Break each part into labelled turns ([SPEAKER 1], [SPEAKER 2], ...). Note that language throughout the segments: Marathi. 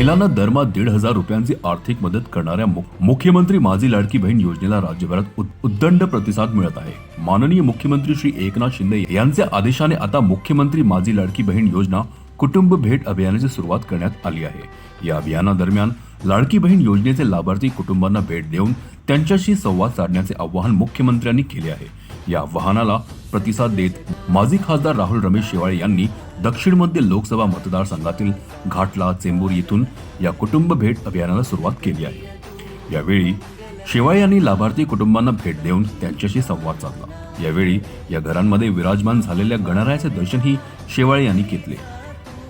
[SPEAKER 1] महिलांना दरमहा दीड हजार रुपयांची आर्थिक मदत करणाऱ्या मुख्यमंत्री माझी लाडकी बहीण योजनेला राज्यभरात उद्दंड प्रतिसाद मिळत आहे. माननीय मुख्यमंत्री श्री एकनाथ शिंदे यांच्या आदेशाने आता मुख्यमंत्री माझी लाडकी बहीण योजना कुटुंब भेट अभियानाची सुरुवात करण्यात आली आहे. या अभियानादरम्यान लाडकी बहीण योजनेचे लाभार्थी कुटुंबांना भेट देऊन त्यांच्याशी संवाद साधण्याचे आवाहन मुख्यमंत्र्यांनी केले आहे. या आवाहनाला प्रतिसाद देत माजी खासदार राहुल रमेश शेवाळे यांनी दक्षिण मध्य लोकसभा मतदारसंघातील घाटला चेंबूर येथून या कुटुंब भेट अभियानाला सुरुवात केली आहे. यावेळी शेवाळे यांनी लाभार्थी कुटुंबांना भेट देऊन त्यांच्याशी संवाद साधला. यावेळी या घरांमध्ये विराजमान झालेल्या गणरायाचे दर्शनही शेवाळे यांनी घेतले.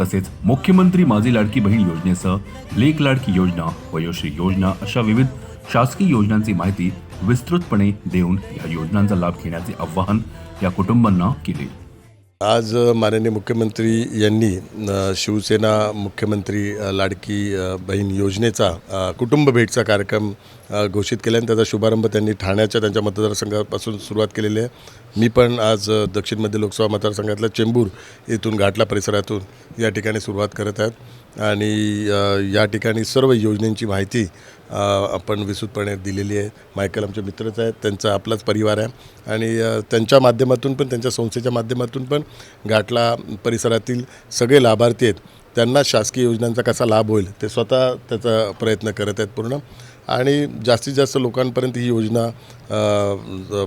[SPEAKER 1] तसेच मुख्यमंत्री माझी लाडकी बहीण योजनेसह लेख लाडकी योजना वयोश्री योजना अशा विविध शासकीय योजनांची माहिती विस्तृतपणे देऊन या योजनांचा लाभ घेण्याचे आवाहन या कुटुंबांना केले.
[SPEAKER 2] आज माननीय मुख्यमंत्री यांनी शिवसेना मुख्यमंत्री लाडकी बहीण योजनेचा कुटुंब भेटचा कार्यक्रम घोषित केला आणि त्याचा शुभारंभ त्यांनी ठाण्याच्या त्यांच्या मतदारसंघापासून सुरुवात केलेली आहे. मी पण आज दक्षिणमध्ये दक्षिण मध्य लोकसभा मतदारसंघातल्या चेंबूर येथून घाटला परिसरातून या ठिकाणी सुरुवात करत आहेत. आणि या ठिकाणी सर्व योजनेंची माहिती आपण विस्तृतपणे दिलेली आहे. मायकल आमचे मित्रच आहेत त्यांचा आपलाच परिवार आहे. आणि त्यांच्या माध्यमातून पण त्यांच्या संस्थेच्या माध्यमातून पण घाटला परिसरातील सगळे लाभार्थी आहेत. त्यांना शासकीय योजनांचा कसा लाभ होईल ते स्वतः त्याचा प्रयत्न करत आहेत पूर्ण. आणि जास्तीत जास्त लोकांपर्यंत ही योजना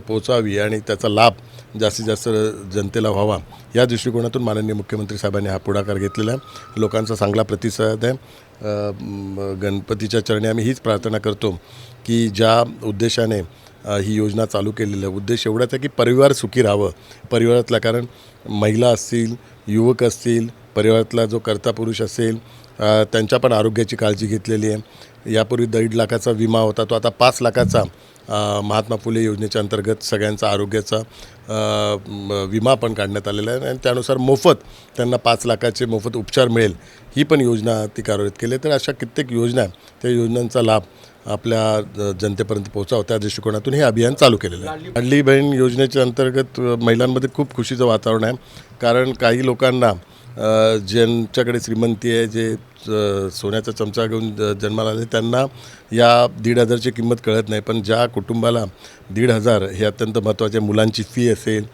[SPEAKER 2] पोचावी आणि त्याचा लाभ जास्तीत जास्त जनतेला व्हावा. या दृष्टिकोनातून माननीय मुख्यमंत्री साहेबांनी हा पुढाकार घेतलेला आहे. लोकांचा चांगला प्रतिसाद आहे. गणपतीच्या चरणी आम्ही हीच प्रार्थना करतो की ज्या उद्देशाने ही योजना चालू केलेली आहे उद्देश एवढाच आहे की परिवार सुखी राहावं. परिवारातला कारण महिला असतील युवक असतील परिवारातला जो कर्ता पुरुष असेल त्यांच्या पण आरोग्याची काळजी घेतलेली आहे. यापूर्वी दीड लाखाचा विमा होता तो आता पाच लाखाचा महात्मा फुले योजनेच्या अंतर्गत सगळ्यांचा आरोग्याचा विमा पण काढण्यात आलेला आहे. आणि त्यानुसार मोफत त्यांना पाच लाखाचे मोफत उपचार मिळेल ही पण योजना ती कार्यरत केली आहे. तर अशा कित्येक योजना त्या योजनांचा लाभ आपल्या जनतेपर्यंत पोहोचावं त्या दृष्टिकोनातून हे अभियान चालू केलेलं आहे. लाडली बहीण योजनेच्या अंतर्गत महिलांमध्ये खूप खुशीचं वातावरण आहे. कारण काही लोकांना ज्यांच्याकडे श्रीमंती आहे जे सोन्याचा चमचा घेऊन ज- जन्माला आले त्यांना या दीड हजारची किंमत कळत नाही. पण ज्या कुटुंबाला दीड हजार हे अत्यंत महत्त्वाचे मुलांची फी असेल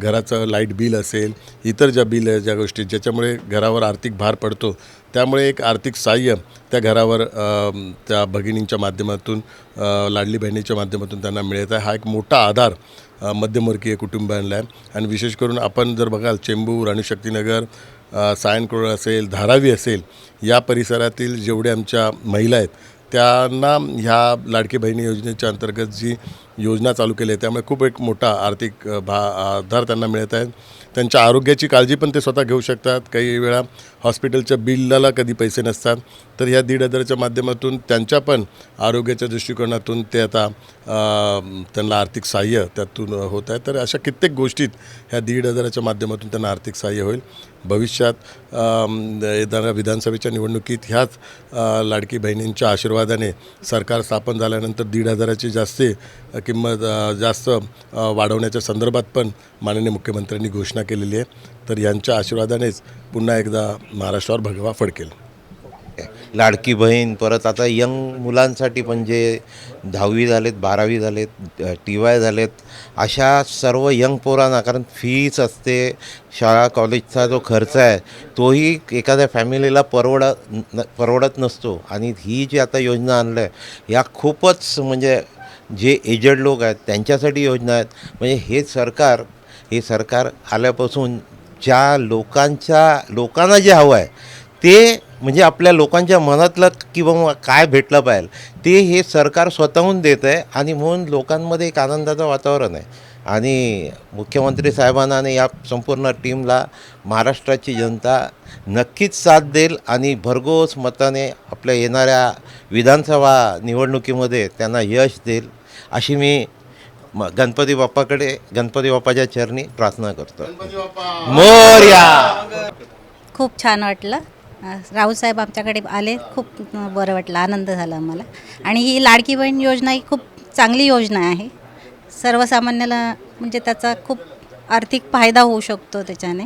[SPEAKER 2] घराचं लाइट बिल असेल इतर ज्या बिल आहे ज्या गोष्टी ज्याच्यामुळे घरावर आर्थिक भार पडतो त्यामुळे एक आर्थिक सहाय्य त्या घरावर त्या भगिनींच्या माध्यमातून लाडली बहिणीच्या माध्यमातून त्यांना मिळत आहे. हा एक मोठा आधार मध्यमवर्गीय कुटुंबांना आहे. आणि विशेष करून आपण जर बघाल चेंबूर आणि शक्तीनगर अ, सायनकोळ असेल धारावी असेल या परिसरातील जेवढे आमच्या महिला आहेत त्यांना ह्या लाडकी बहिणी योजनेच्या अंतर्गत जी योजना चालू केली आहे. त्यामुळे खूप एक मोठा आर्थिक भा आधार त्यांना मिळत आहे. त्यांच्या आरोग्याची काळजी पण ते स्वतः घेऊ शकतात. काही वेळा हॉस्पिटलच्या बिलाला कधी पैसे नसतात. तर ह्या दीड हजाराच्या माध्यमातून त्यांच्या पण आरोग्याच्या दृष्टिकोनातून ते आता त्यांना आर्थिक सहाय्य त्यातून होत आहे. तर अशा कित्येक गोष्टीत ह्या दीड हजाराच्या माध्यमातून त्यांना आर्थिक सहाय्य होईल. भविष्यात येणाऱ्या विधानसभेच्या निवडणुकीत ह्याच लाडकी बहिणींच्या आशीर्वादाने सरकार स्थापन झाल्यानंतर दीड हजाराची जास्त किंमत जास्त वाढवण्याच्या संदर्भात पण माननीय मुख्यमंत्र्यांनी घोषणा केलेली आहे. तर यांच्या आशीर्वादानेच पुन्हा एकदा महाराष्ट्रावर भगवा फडकेल.
[SPEAKER 3] लाडकी बहीण परत आता यंग मुलांसाठी पण जे दहावी झालेत बारावी झालेत टी वाय झालेत अशा सर्व यंग पोरांना कारण फीच असते शाळा कॉलेजचा जो खर्च आहे तोही एखाद्या फॅमिलीला परवडत न परवडत नसतो. आणि ही जी आता योजना आणलं आहे या खूपच म्हणजे जे एजड लोक आहेत त्यांच्यासाठी योजना आहेत. म्हणजे हे सरकार हे सरकार आल्यापासून ज्या लोकांच्या लोकांना जे हवं आहे ते म्हणजे आपल्या लोकांच्या मनातलं किंवा काय भेटलं पाहिजे ते हे सरकार स्वतःहून देत आहे आणि म्हणून लोकांमध्ये एक आनंदाचं वातावरण आहे. आणि मुख्यमंत्री साहेबांना आणि या संपूर्ण टीमला महाराष्ट्राची जनता नक्कीच साथ देईल आणि भरघोस मताने आपल्या येणाऱ्या विधानसभा निवडणुकीमध्ये त्यांना यश देईल. अशी मी म गणपती बाप्पाकडे गणपती बाप्पाच्या चरणी प्रार्थना करतो. मोर्या!
[SPEAKER 4] खूप छान वाटलं. अ, राऊतसाहेब आमच्याकडे आले. खूप अ, बरं वाटलं. आनंद झाला आम्हाला. आणि ही लाडकी बहीण योजना ही खूप चांगली योजना आहे. सर्वसामान्याला म्हणजे त्याचा खूप आर्थिक फायदा होऊ शकतो त्याच्याने.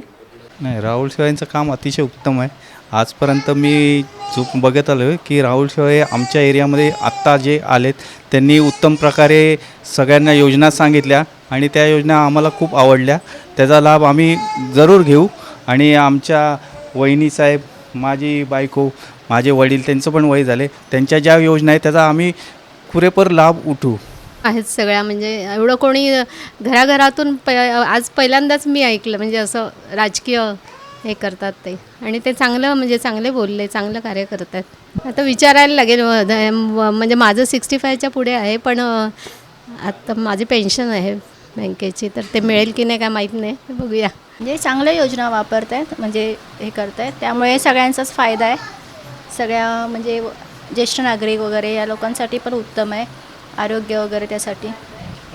[SPEAKER 5] नाही राहुल शेवाळेंचं काम अतिशय उत्तम आहे. आजपर्यंत मी जो बघत आलो आहे की राहुल शेवाळे आमच्या एरियामध्ये आत्ता जे आलेत त्यांनी उत्तम प्रकारे सगळ्यांना योजना सांगितल्या आणि त्या योजना आम्हाला खूप आवडल्या. त्याचा लाभ आम्ही जरूर घेऊ आणि आमच्या वहिनी साहेब माझी बायको माझे वडील त्यांचं पण वय झाले. त्यांच्या ज्या योजना आहेत त्याचा आम्ही पुरेपूर लाभ उठू
[SPEAKER 6] आहेत सगळ्या. म्हणजे एवढं कोणी घराघरातून प आज पहिल्यांदाच मी ऐकलं. म्हणजे असं राजकीय हे करतात ते. आणि ते चांगलं म्हणजे चांगले बोलले चांगलं कार्य करतात. आता विचारायला लागेल म्हणजे माझं सिक्स्टी फायच्या पुढे आहे पण आता माझी पेन्शन आहे बँकेची. तर ते मिळेल की नाही काय माहीत नाही. बघूया.
[SPEAKER 7] म्हणजे चांगल्या योजना वापरत आहेत म्हणजे हे करत आहेत त्यामुळे सगळ्यांचाच फायदा आहे. सगळ्या म्हणजे ज्येष्ठ नागरिक वगैरे या लोकांसाठी पण उत्तम आहे. आरोग्य वगैरे त्यासाठी.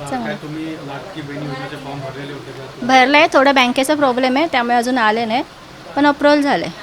[SPEAKER 7] चांगलं. भरलं आहे थोडं बँकेचा प्रॉब्लेम आहे त्यामुळे अजून आले नाही पण अप्रूव्हल झालं. आहे